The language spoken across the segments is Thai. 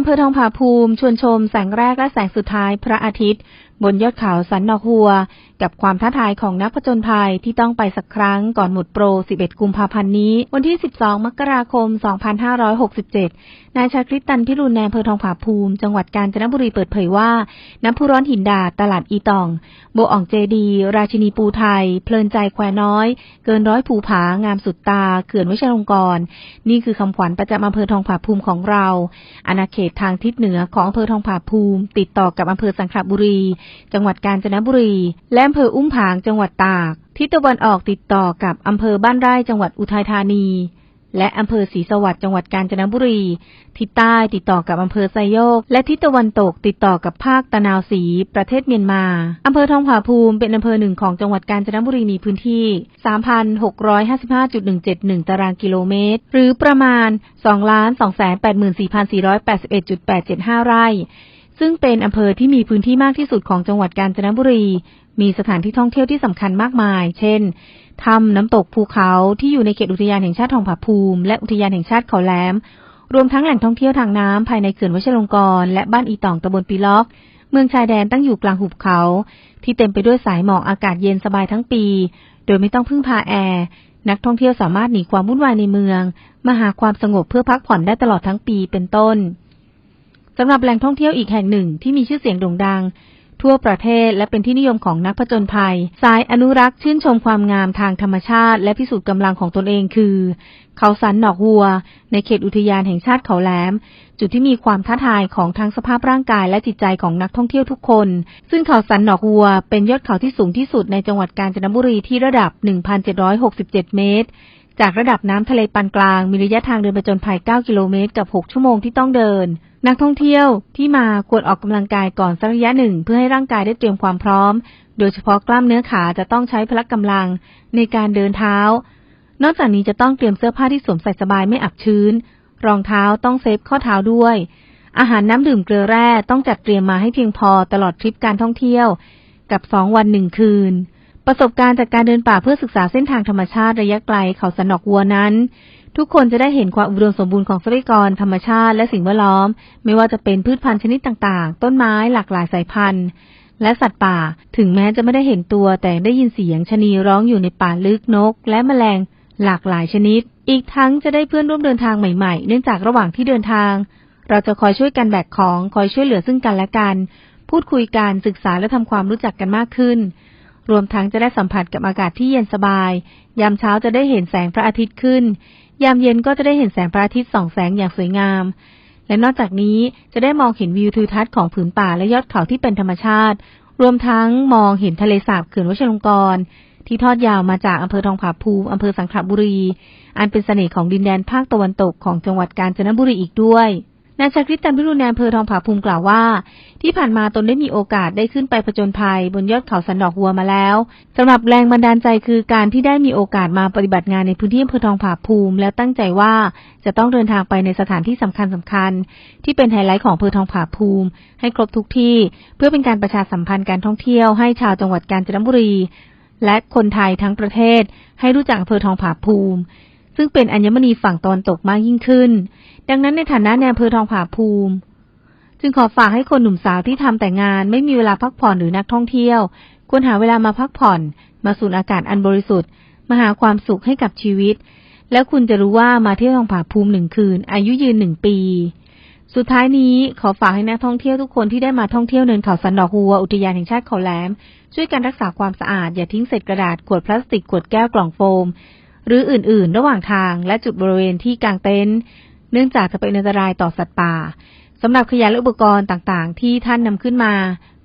อำเภอทองผาภูมิ ชวนชมแสงแรกและแสงสุดท้ายพระอาทิตย์ บนยอดเขาสันนอหัว กับความท้าทายของนักผจญภัยที่ต้องไปสักครั้งก่อนหมดโปร 11 กุมภาพันธ์นี้ วันที่ 12 มกราคม 2567 นายชาคริตตันพิรุณแนอำเภอทองผาภูมิ จังหวัดกาญจนบุรีเปิดเผยว่า น้ำพุร้อนหินดาดตลาดอีตอง โบอ่องเจดี ราชินีปูไทย เพลินใจแควน้อย เกินร้อยภูผางามสุดตา เขื่อนวิชรลงกรณ์นี่คือคำขวัญประจำอำเภอทองผาภูมิของเราอาณาเขตทางทิศเหนือของอำเภอทองผาภูมิ ติดต่อกับอำเภอสังขละบุรีจังหวัดกาญจนบุรี และอำเภออุ้มผาง จังหวัดตาก ทิศตะวันออกติดต่อกับอำเภอบ้านไร่จังหวัดอุทัยธานี และอำเภอศรีสวัสดิ์จังหวัดกาญจนบุรี ทิศใต้ติดต่อกับอำเภอไซโยก และทิศตะวันตกติดต่อกับภาคตะนาวศรีประเทศเมียนมา อำเภอทองผาภูมิเป็นอำเภอหนึ่งของจังหวัดกาญจนบุรีมีพื้นที่ 3,655.171 ตารางกิโลเมตร หรือประมาณ 2,284,481.875 ไร่ ซึ่งเป็นอำเภอที่มีพื้นที่มากที่สุดของจังหวัดกาญจนบุรี มีสถานที่ท่องเที่ยวที่สำคัญมากมาย เช่น ถ้ำน้ำตกภูเขาที่อยู่ในเขตอุทยานแห่งชาติทองผาภูมิ และอุทยานแห่งชาติเขาแหลม รวมทั้งแหล่งท่องเที่ยวทางน้ำภายในเขื่อนวชิรลงกรณ์และบ้านอีตองตำบลปีล็อก เมืองชายแดนตั้งอยู่กลางหุบเขา ที่เต็มไปด้วยสายหมอกอากาศเย็นสบายทั้งปี โดยไม่ต้องพึ่งพาแอร์นักท่องเที่ยวสามารถหนีความวุ่นวายในเมือง มาหาความสงบเพื่อพักผ่อนได้ตลอดทั้งปีเป็นต้น สำหรับแหล่งท่องเที่ยวอีกแห่งหนึ่งที่มีชื่อเสียงโด่งดัง ทั่วประเทศและเป็นที่นิยมของนักผจญภัย สายอนุรักษ์ชื่นชมความงามทางธรรมชาติ และพิสูจน์กำลังของตนเองคือ เขาสันหนอกวัว ในเขตอุทยานแห่งชาติเขาแหลม จุดที่มีความท้าทายของทั้งสภาพร่างกายและจิตใจของนักท่องเที่ยวทุกคน ซึ่งเขาสันหนอกวัว เป็นยอดเขาที่สูงที่สุดในจังหวัดกาญจนบุรีที่ระดับ 1,767 เมตรจากระดับน้ำทะเลปานกลางมีระยะทางเดินไปจนภัย 9 กิโลเมตร กับ 6 ชั่วโมงที่ต้องเดิน นักท่องเที่ยวที่มาควรออกกำลังกายก่อนสักระยะหนึ่ง เพื่อให้ร่างกายได้เตรียมความพร้อม โดยเฉพาะกล้ามเนื้อขาจะต้องใช้พละกำลังในการเดินเท้า นอกจากนี้จะต้องเตรียมเสื้อผ้าที่สวมใส่สบายไม่อับชื้น รองเท้าต้องเซฟข้อเท้าด้วย อาหารน้ำดื่มเกลือแร่ต้องจัดเตรียมมาให้เพียงพอตลอดทริปการท่องเที่ยว กับสองวันหนึ่งคืน ประสบการณ์จากการเดินป่าเพื่อศึกษาเส้นทางธรรมชาติระยะไกลเขาสนอกวัวนั้น ทุกคนจะได้เห็นความอุดมสมบูรณ์ของทรัพยากรธรรมชาติและสิ่งแวดล้อม ไม่ว่าจะเป็นพืชพันธุ์ชนิดต่างๆ ต้นไม้หลากหลายสายพันธุ์ และสัตว์ป่า ถึงแม้จะไม่ได้เห็นตัวแต่ได้ยินเสียงชะนีร้องอยู่ในป่าลึกนก และแมลงหลากหลายชนิด อีกทั้งจะได้เพื่อนร่วมเดินทางใหม่ๆ เนื่องจากระหว่างที่เดินทาง เราจะคอยช่วยกันแบกของ คอยช่วยเหลือซึ่งกันและกัน พูดคุยกันศึกษาและทำความรู้จักกันมากขึ้น รวมทั้งจะได้สัมผัสกับอากาศที่เย็นสบาย ยามเช้าจะได้เห็นแสงพระอาทิตย์ขึ้น ยามเย็นก็จะได้เห็นแสงพระอาทิตย์ส่องแสงอย่างสวยงาม และนอกจากนี้จะได้มองเห็นวิวทิวทัศน์ของผืนป่าและยอดเขาที่เป็นธรรมชาติ รวมทั้งมองเห็นทะเลสาบเขื่อนวชิรลงกรณ์ที่ทอดยาวมาจากอำเภอทองผาภูมิอำเภอสังขละบุรี อันเป็นเสน่ห์ของดินแดนภาคตะวันตกของจังหวัดกาญจนบุรีอีกด้วย นายชาคริตตันพิรุณแนอำเภอทองผาภูมิกล่าวว่า ที่ผ่านมาตนได้มีโอกาสได้ขึ้นไปผจญภัย บนยอดเขาสันดอกวัวมาแล้วสำหรับแรงบันดาลใจคือการที่ได้มีโอกาสมาปฏิบัติงานในพื้นที่อำเภอทองผาภูมิ แล้วตั้งใจว่าจะต้องเดินทางไปในสถานที่สำคัญสำคัญ ที่เป็นไฮไลท์ของอำเภอทองผาภูมิ ให้ครบทุกที่ เพื่อเป็นการประชาสัมพันธ์การท่องเที่ยวให้ชาวจังหวัดกาญจนบุรี และคนไทยทั้งประเทศ ให้รู้จักอำเภอทองผาภูมิ ซึ่งเป็นอัญมณีฝั่งตะวันตกมากยิ่งขึ้น ดังนั้นในฐานะในอำเภอทองผาภูมิ จึงขอฝากให้คนหนุ่มสาวที่ทำแต่งาน ไม่มีเวลาพักผ่อนหรือนักท่องเที่ยว ควรหาเวลามาพักผ่อน มาสูดอากาศอันบริสุทธิ์ มาหาความสุขให้กับชีวิต แล้วคุณจะรู้ว่ามาเที่ยวทองผาภูมิหนึ่งคืน อายุยืนหนึ่งปีสุดท้ายนี้ขอฝากให้นักท่องเที่ยวทุกคนที่ได้มาท่องเที่ยวเนินเขาสันดอกหัว อุทยานแห่งชาติเขาแหลม ช่วยกันรักษาความสะอาด อย่าทิ้งเศษกระดาษขวดพลาสติกขวดแก้วกล่องโฟม หรืออื่น ๆ ระหว่างทางและจุดบริเวณที่กางเต็นท์เนื่องจากจะเป็นอันตรายต่อสัตว์ป่าสำหรับขยะและอุปกรณ์ต่างๆ ที่ท่านนำขึ้นมา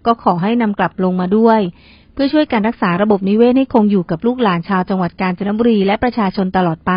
ก็ขอให้นำกลับลงมาด้วย เพื่อช่วยการรักษาระบบนิเวศให้คงอยู่กับลูกหลานชาวจังหวัดกาญจนบุรีและประชาชนตลอดไป